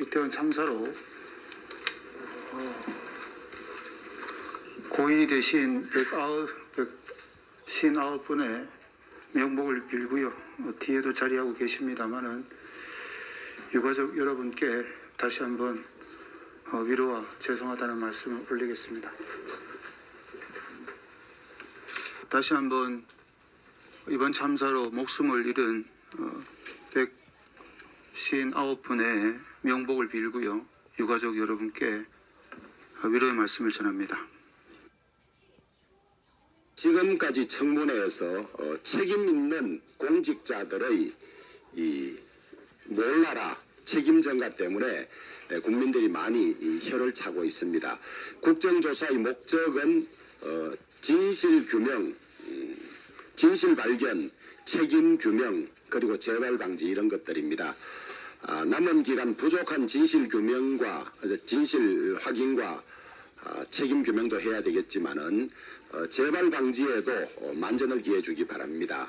이태원 참사로 어, 고인이 되신 109, 159분의 명복을 빌고요. 어, 뒤에도 자리하고 계십니다마는 유가족 여러분께 다시 한번 어, 위로와 죄송하다는 말씀을 올리겠습니다. 다시 한번 이번 참사로 목숨을 잃은 어, 159분의 명복을 빌고요. 유가족 여러분께 위로의 말씀을 전합니다. 지금까지 청문회에서 어, 책임 있는 공직자들의 이 몰라라 책임 전가 때문에 에, 국민들이 많이 이 혀를 차고 있습니다. 국정조사의 목적은 어, 진실 규명, 음, 진실 발견, 책임 규명 그리고 재발 방지 이런 것들입니다. 아, 남은 기간 부족한 진실 규명과 어, 진실 확인과 아, 책임 규명도 해야 되겠지만은 어, 재발 방지에도 어, 만전을 기해 주기 바랍니다.